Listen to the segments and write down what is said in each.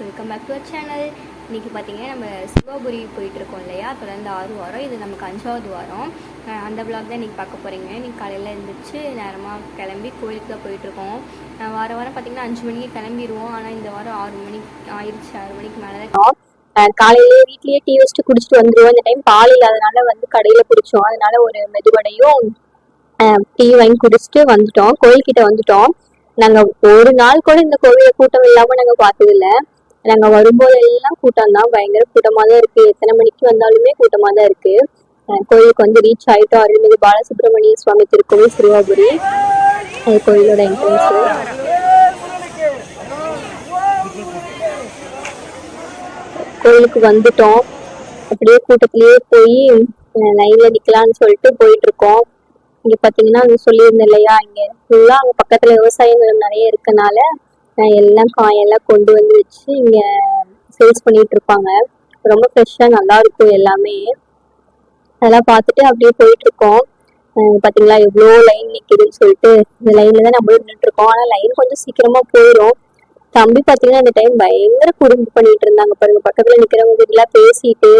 Welcome back to channel இன்றைக்கி பார்த்தீங்கன்னா நம்ம சிவாபுரி போயிட்டுருக்கோம் இல்லையா? தொடர்ந்து ஆறு வாரம். இது நமக்கு அஞ்சாவது வாரம். அந்த பிளாக் தான் இன்றைக்கி பார்க்க போகிறீங்க இன்றைக்கி காலையில் எழுந்திரிச்சு நேரமாக கிளம்பி கோயிலுக்கு தான் போயிட்டுருக்கோம் வார வாரம் வாரம் பார்த்தீங்கன்னா அஞ்சு மணிக்கு கிளம்பிடுவோம் ஆனால் இந்த வாரம் ஆறு மணிக்கு ஆயிடுச்சு ஆறு மணிக்கு மேலே தான் காலையிலேயே வீட்லேயே டீ வச்சுட்டு குடிச்சிட்டு வந்துடுவோம் இந்த டைம் பால் இல்லாதனால வந்து கடையில் குடித்தோம் அதனால ஒரு மெதுவடையும் டீ வாங்கி குடிச்சிட்டு வந்துட்டோம். கோயில்கிட்ட வந்துட்டோம். நாங்கள் ஒரு நாள் கூட இந்த கோவிலை கூட்டம் இல்லாமல் நாங்கள் பார்த்ததில்லை. நாங்க வரும்போது எல்லாம் கூட்டம் தான். பயங்கர கூட்டமா தான் இருக்கு. எத்தனை மணிக்கு வந்தாலுமே கூட்டமா தான் இருக்கு. அஹ் கோயிலுக்கு வந்து ரீச் ஆயிட்டோம். அருள்மிகு பாலசுப்ரமணிய சுவாமி திருக்கோவில் சிறுவாபுரி அது கோயிலோட என்ட்ரன்ஸ் கோயிலுக்கு வந்துட்டோம். அப்படியே கூட்டத்திலேயே போய் லைன்ல நிக்கலாம்னு சொல்லிட்டு போயிட்டு இருக்கோம். இங்க பாத்தீங்கன்னா அங்க சொல்லியிருந்தேன் இல்லையா? இங்க ஃபுல்லா அங்க பக்கத்துல விவசாய நிலம் நிறைய இருக்கனால எல்லாம் காயெல்லாம் கொண்டு வந்து வச்சு இங்க சேல்ஸ் பண்ணிட்டு இருப்பாங்க. ரொம்ப ஃப்ரெஷ்ஷா நல்லா இருக்கும் எல்லாமே. அதெல்லாம் பார்த்துட்டு அப்படியே போயிட்டு இருக்கோம். அஹ் பாத்தீங்களா எவ்வளோ லைன் நிக்குதுன்னு சொல்லிட்டு இந்த லைன்ல தான் நம்மளும் நின்றுட்டு இருக்கோம். ஆனா லைன் கொஞ்சம் சீக்கிரமா போயிடும் தம்பி பாத்தீங்கன்னா இந்த டைம் பயங்கர குடும்பம் பண்ணிட்டு இருந்தாங்க பாருங்க. பக்கத்துல நிக்கிறவங்க எல்லாம் பேசிட்டு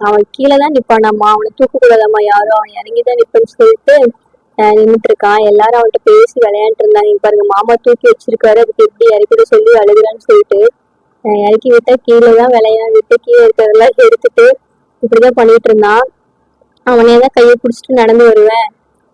அவன் கீழே தான் நிப்பானாமா அவனை தூக்கக்கூடாதாம்மா யாரும் அவன் இறங்கி தான் நிப்பேன்னு சொல்லிட்டு அஹ் இருக்கான் எல்லாரும் அவன்கிட்ட பேசி விளையாண்டு இருந்தாங்க. பாருங்க மாமா தூக்கி வச்சிருக்காரு. அதுக்கு எப்படி இறக்கிட சொல்லி அழுகுறான்னு சொல்லிட்டு இறக்கி விட்டா கீழே தான் விளையாண்டுட்டு கீழே இருக்கிறதெல்லாம் எடுத்துட்டு இப்படிதான் பண்ணிட்டு இருந்தான். அவனே தான் கையை பிடிச்சிட்டு நடந்து வருவேன்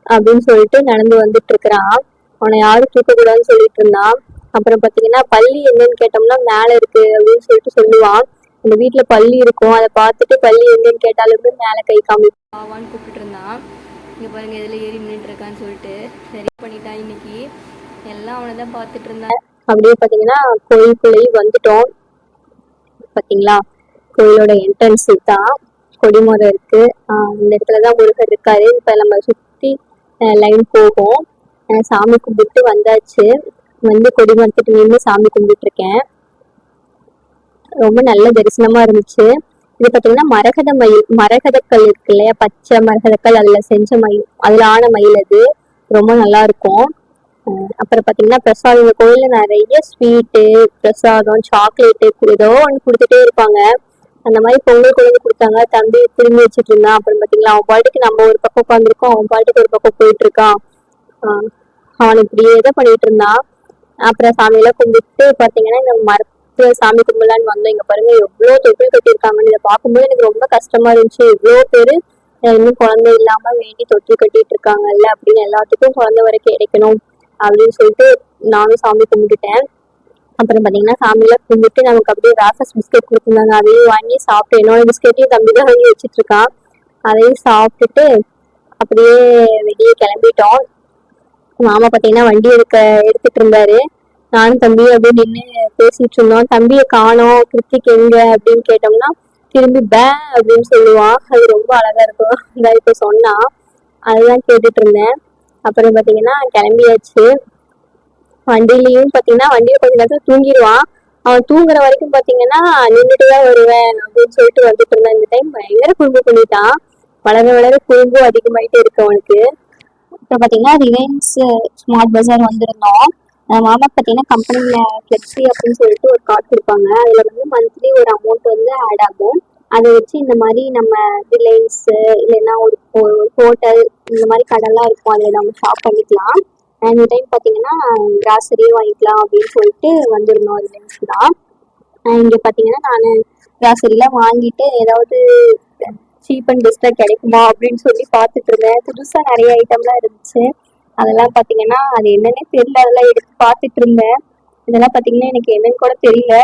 அப்படின்னு சொல்லிட்டு நடந்து வந்துட்டு இருக்கிறான். அவனை யாரும் தூக்க கூடாதுன்னு சொல்லிட்டு இருந்தான். அப்புறம் பாத்தீங்கன்னா பள்ளி என்னன்னு கேட்டோம்னா மேல இருக்கு அப்படின்னு சொல்லிட்டு சொல்லுவான். அந்த வீட்டுல பள்ளி இருக்கும். அதை பார்த்துட்டு பள்ளி எங்கன்னு கேட்டாலுமே மேல கை காமிப்பான். கூப்பிட்டு இருந்தான். இங்கே பாருங்கள் இதில் ஏறி நின்றுட்டுருக்கான்னு சொல்லிட்டு சரி பண்ணிட்டான் இன்னைக்கு. எல்லாம் அவனை தான் பார்த்துட்டு இருந்தான். அப்படியே பார்த்தீங்கன்னா கோயிலுக்குள்ளேயும் வந்துட்டோம். பார்த்தீங்களா கோயிலோட என்ட்ரன்ஸ் தான் கொடிமரம் இருக்கு. இந்த இடத்துல தான் முருகர் இருக்காரு. இப்போ நம்ம சுற்றி லைன் போகும். சாமி கும்பிட்டு வந்தாச்சு. வந்து கொடிமரத்துட்டு நின்று சாமி கும்பிட்டுருக்கேன். ரொம்ப நல்ல தரிசனமாக இருந்துச்சு. இது பாத்தீங்கன்னா மரகத மயில் மரகதக்கல் இருக்கு இல்லையா? பச்சை மரகதக்கல் அதுல செஞ்ச மயில் அதுல ஆன மயில் அது. ரொம்ப நல்லா இருக்கும். அப்புறம் பாத்தீங்கன்னா பிரசாதம் இந்த கோயில்ல நிறைய ஸ்வீட்டு பிரசாதம் சாக்லேட்டு ஏதோ ஒன்று கொடுத்துட்டே இருப்பாங்க. அந்த மாதிரி பொங்கல் கொண்டு கொடுத்தாங்க. தம்பி திரும்பி வச்சுட்டு இருந்தான். அப்புறம் பாத்தீங்களா அவன் பாட்டுக்கு நம்ம ஒரு பக்கம் உட்காந்துருக்கோம் அவன் பாட்டுக்கு ஒரு பக்கம் போயிட்டு இருக்கான் அவன் இப்படியே தான் பண்ணிட்டு இருந்தான். அப்புறம் சாமியெல்லாம் கும்பிட்டு பாத்தீங்கன்னா இந்த மரத்துல சாமி கும்பலான்னு வந்தோம். இங்க பாருங்க எவ்வளவு தொட்டில் கட்டியிருக்காங்கன்னு இதை பார்க்கும்போது எனக்கு ரொம்ப கஷ்டமா இருந்துச்சு. எவ்வளோ பேரு இன்னும் குழந்தை இல்லாம வேண்டி தொட்டில் கட்டிட்டு இருக்காங்கல்ல அப்படின்னு எல்லாத்துக்கும் குழந்தை வர கிடைக்கணும் அப்படின்னு சொல்லிட்டு நானும் சாமி கும்பிட்டுட்டேன். அப்புறம் பாத்தீங்கன்னா சாமியெல்லாம் கும்பிட்டு நமக்கு அப்படியே ராசஸ் பிஸ்கெட் கொடுத்துருந்தாங்க. அதையும் வாங்கி சாப்பிட்டு என்னோட பிஸ்கெட்டையும் தம்பி தான் வாங்கி வச்சுட்டு இருக்கான் அதையும் சாப்பிட்டுட்டு அப்படியே வெளியே கிளம்பிட்டோம். மாமா பாத்தீங்கன்னா வண்டி எடுக்க எடுத்துட்டு இருந்தாரு. நானும் தம்பியும் அப்படியே நின்று பேசிட்டு இருந்தோம். தம்பியை காணோம் கிருத்திக் எங்க அப்படின்னு கேட்டோம்னா திரும்பி பே அப்படின்னு சொல்லுவான். அது ரொம்ப அழகா இருக்கும். இந்த இப்போ சொன்னான் அதுதான் கேட்டுட்டு இருந்தேன். அப்புறம் பார்த்தீங்கன்னா கிளம்பியாச்சு. வண்டியிலயும் பார்த்தீங்கன்னா வண்டியில் கொஞ்ச நேரத்தில் தூங்கிடுவான். அவன் தூங்குற வரைக்கும் பார்த்தீங்கன்னா நின்றுட்டு தான் வருவேன் அப்படின்னு சொல்லிட்டு வந்துட்டு இருந்தான். இந்த டைம் பயங்கர குறும்பு பண்ணிட்டான். வளர வளர குறும்பும் அதிகமாயிட்டே இருக்கு அவனுக்கு. அப்புறம் பார்த்தீங்கன்னா ரிலையன்ஸ் ஸ்மார்ட் பஜார் வந்திருந்தோம். மாமா பார்த்தீங்கன்னா கம்பெனியில் ஃபிளெக்ஸி அப்படின்னு சொல்லிட்டு ஒரு கார்டு கொடுப்பாங்க. அதுல வந்து மந்த்லி ஒரு அமௌண்ட் வந்து ஆட் ஆகும். அதை வச்சு இந்த மாதிரி நம்ம ரிலையன்ஸ் இல்லைன்னா ஒரு ஹோட்டல் இந்த மாதிரி கடைலாம் இருக்கும். அதில் நம்ம ஷாப் பண்ணிக்கலாம். இந்த டைம் பார்த்தீங்கன்னா கிராசரியும் வாங்கிக்கலாம் அப்படின்னு சொல்லிட்டு வந்திருந்தோம். ரிலையன்ஸ் தான். இங்கே பார்த்தீங்கன்னா நான் கிராசரிலாம் வாங்கிட்டு ஏதாவது சீப் அண்ட் பெஸ்ட்டாக கிடைக்குமா அப்படின்னு சொல்லி பார்த்துட்டு இருந்தேன். புதுசாக நிறைய ஐட்டம்லாம் இருந்துச்சு. அதெல்லாம் பாத்தீங்கன்னா அது என்னன்னே தெரியல. அதெல்லாம் எடுத்து பார்த்துட்டு இருந்தேன். இதெல்லாம் பாத்தீங்கன்னா எனக்கு என்னன்னு கூட தெரியல.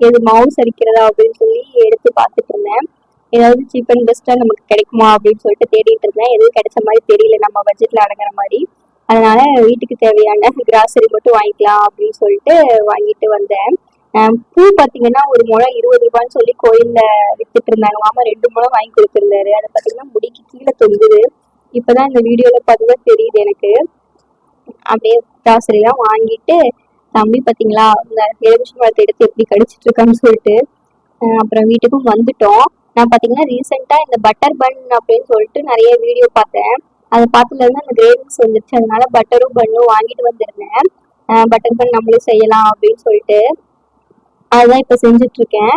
எது மவுஸ் அடிக்கிறதா அப்படின்னு சொல்லி எடுத்து பார்த்துட்டு இருந்தேன். ஏதாவது சீப் அண்ட் பெஸ்ட்டாக நமக்கு கிடைக்குமா அப்படின்னு சொல்லிட்டு தேடிட்டு இருந்தேன். எதுவும் கிடைச்ச மாதிரி தெரியல. நம்ம பட்ஜெட்ல அடங்குற மாதிரி. அதனால வீட்டுக்கு தேவையான கிராசரி மட்டும் வாங்கிக்கலாம் அப்படின்னு சொல்லிட்டு வாங்கிட்டு வந்தேன். பூ பாத்தீங்கன்னா ஒரு முழம் இருபது ரூபான்னு சொல்லி கோயில்ல வித்துட்டு இருந்தாங்க. மாமா ரெண்டு முழம் வாங்கி கொடுத்துருந்தாரு. அதை பாத்தீங்கன்னா முடிக்கு கீழே தொங்குது. இப்பதான் இந்த வீடியோல பார்த்தா தெரியுது எனக்கு. அப்படியே கிராசரி எல்லாம் வாங்கிட்டு தம்பி பாத்தீங்களா இந்த எலுமிச்சை மரத்தை எடுத்து எப்படி கடிச்சிட்டு இருக்கான்னு சொல்லிட்டு அப்புறம் வீட்டுக்கும் வந்துட்டோம். நான் பாத்தீங்கன்னா ரீசெண்டா இந்த பட்டர் பன் அப்படின்னு சொல்லிட்டு நிறைய வீடியோ பார்த்தேன். அதை பார்த்ததுல இருந்து அந்த கிரேவிங்ஸ் வந்துருச்சு. அதனால பட்டரும் பன்னும் வாங்கிட்டு வந்திருந்தேன். பட்டர் பன் நம்மளும் செய்யலாம் அப்படின்னு சொல்லிட்டு அதுதான் இப்போ செஞ்சுட்டு இருக்கேன்.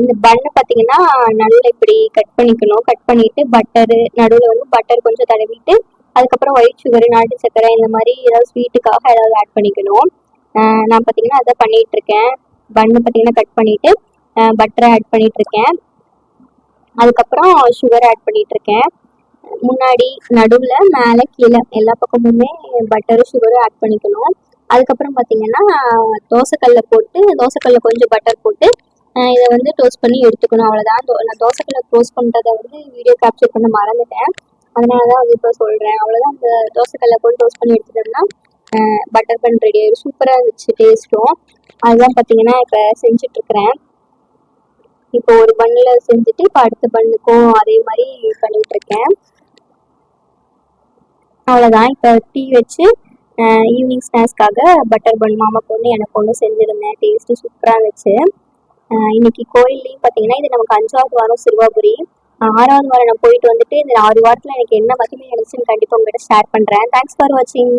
இந்த பண்ணு பார்த்தீங்கன்னா நல்லா இப்படி கட் பண்ணிக்கணும். கட் பண்ணிட்டு பட்டரு நடுவில் வந்து பட்டர் கொஞ்சம் தடவிட்டு அதுக்கப்புறம் ஒயிட் சுகர் நாட்டு சர்க்கரை இந்த மாதிரி ஏதாவது ஸ்வீட்டுக்காக ஏதாவது ஆட் பண்ணிக்கணும். நான் பார்த்தீங்கன்னா அதை பண்ணிட்டு இருக்கேன். பண்ணு பார்த்தீங்கன்னா கட் பண்ணிட்டு பட்டரை ஆட் பண்ணிட்டு இருக்கேன். அதுக்கப்புறம் சுகர் ஆட் பண்ணிட்டு இருக்கேன். முன்னாடி நடுவில் மேலே கீழே எல்லா பக்கமுமே பட்டரும் சுகரும் ஆட் பண்ணிக்கணும். அதுக்கப்புறம் பார்த்தீங்கன்னா தோசைக்கல்ல போட்டு தோசைக்கல்ல கொஞ்சம் பட்டர் போட்டு இதை வந்து டோஸ்ட் பண்ணி எடுத்துக்கணும். அவ்வளோதான் நான் தோசைக்கல்ல டோஸ்ட் பண்ணுறதை வந்து வீடியோ கேப்சர் பண்ண மறந்துட்டேன். அதனால தான் வந்து இப்போ சொல்கிறேன் அவ்வளோதான் அந்த தோசைக்கல்ல போட்டு டோஸ்ட் பண்ணி எடுத்துட்டோம்னா பட்டர் பன் ரெடி ஆயிடும் சூப்பராக இருந்துச்சு டேஸ்ட்டும் அதுதான் பார்த்தீங்கன்னா இப்போ செஞ்சிட்ருக்கிறேன் இப்போ ஒரு பண்ணில் செஞ்சுட்டு இப்போ அடுத்த பண்ணுக்கும் அதே மாதிரி பண்ணிகிட்ருக்கேன் இருக்கேன் அவ்வளோதான் இப்போ டீ வச்சு ஈவினிங் ஸ்நாக்ஸ்க்காக பட்டர் பன் மாமாக்கு ஒன்று எனக்கு ஒன்று செஞ்சுருந்தேன் டேஸ்ட்டு சூப்பராக இருந்துச்சு. இன்னைக்கு கோயில்லையும் பார்த்தீங்கன்னா இது நமக்கு அஞ்சாவது வாரம் சிறுவாபுரி. ஆறாவது வாரம் நான் போயிட்டு வந்துட்டு இந்த ஆறு வாரத்தில் எனக்கு என்ன மகிமை நினைச்சுன்னு கண்டிப்பாக உங்கள்கிட்ட ஷேர் பண்ணுறேன் தேங்க்ஸ் ஃபார் வாட்சிங்